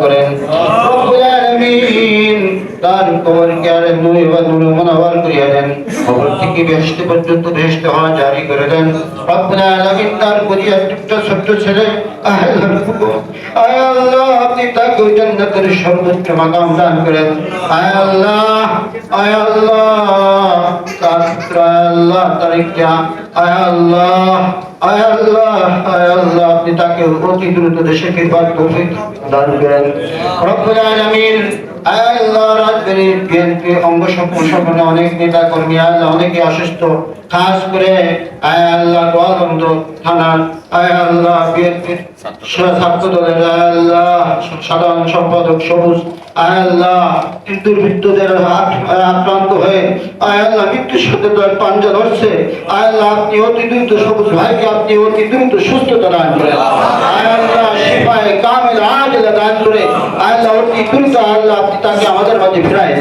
করেন। বা নূরে মুনাওয়ার করিয়া দেন। কবর থেকে বেহেশত পর্যন্ত বেহেশত হওয়া জারি করে দেন। রব্বুল আলামিন তার করিয়া টুকটা ছোট্ট ছেলে আয় আল্লাহ আপনি তাকে ওই জান্নাতের সর্বোচ্চ মাকাম দান করেন। আয় আল্লাহ আয় আল্লাহ তার আল্লাহ আল্লাহ আল্লাহ আল্লাহ আপনি তাকে অতি দ্রুত দেশে ফিরবার তৌফিক দান করেন। রব্বুল আলামিন করে সাধারণ সম্পাদক সবুজ, আয় দুর্বৃত্তদের আক্রান্ত হয়ে, আয় মৃত্যুর সাথে পাঞ্জা ধরছে। আয় আপনি অতি দ্রুত সবুজ ভাইকে আপনি অতি দ্রুত সুস্থতা দান করেন আয় আল্লাহ কামিল আজলা দান করে। তাকে আমাদের মাঝে ফিরাই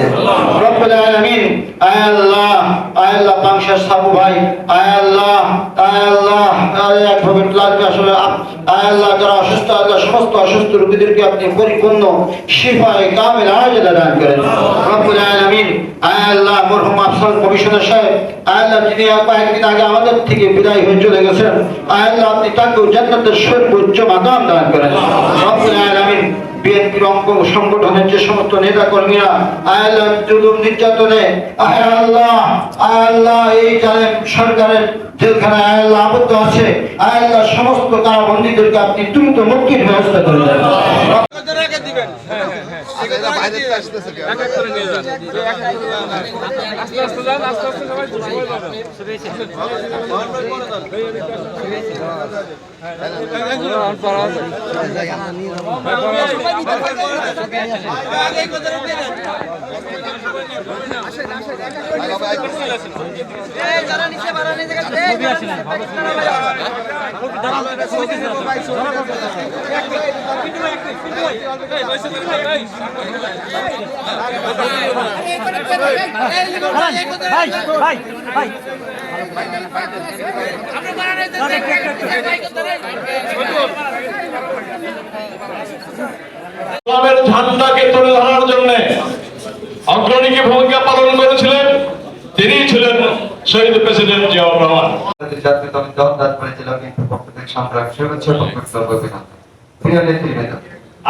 দেন থেকে বিদায় হয়ে চলে গেছেন, আয় আপনি তাকেও জান্নাতের সর্বোচ্চ মাকাম দান করেন। রব্বুল আলামিন বিএনপির অঙ্গ সংগঠনের যে সমস্ত নেতা কর্মীরা আয়াল্লাহ জুলুম নির্যাতনে আল্লাহ আল্লাহ এই জালেম সরকারের জেলখানায় আয়াল্লাহ আবদ্ধ আছে। আয়াল্লাহ সমস্ত কারাবন্দীদেরকে আপনি দ্রুত মুক্তির ব্যবস্থা করে দেন আস্তে আস্তে যান। আস্তে আস্তে সবাই সবাই যাবেন ঝান্ডাকে তুলে ধরার জন্য অগ্রণী ভূমিকা পালন করেছিলেন। তিনি ছিলেন শহীদ প্রেসিডেন্ট জিয়াউর রহমান।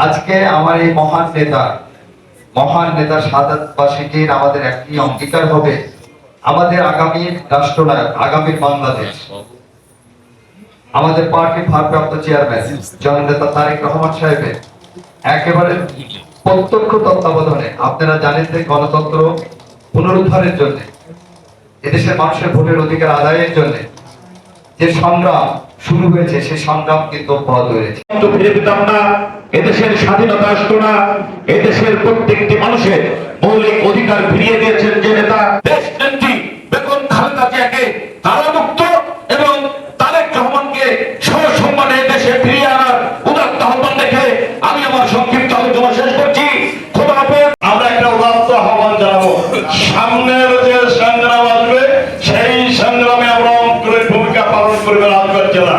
আজকে আমার এই মহান নেতা মহান নেতা আমাদের একটি অঙ্গীকার হবে আমাদের আগামী রাষ্ট্রনায়ক আগামীর বাংলাদেশ। আমাদের পার্টির ভারপ্রাপ্ত চেয়ারম্যান, জননেতা তারেক রহমান সাহেবের একেবারে প্রত্যক্ষ তত্ত্বাবধানে। আপনারা জানেন যে গণতন্ত্র পুনরুদ্ধারের জন্য, এদেশের মানুষের ভোটের অধিকার আদায়ের জন্য যে সংগ্রাম শুরু হয়েছে, সেই সংগ্রাম কিন্তু অব্যাহত রয়েছে। ফিরে পেতাম না এদেশের স্বাধীনতা আসতো না, এদেশের প্রত্যেকটি মানুষের মৌলিক অধিকার ফিরিয়ে দিয়েছেন যে మున్సిపల్ ఆత్మహత్యల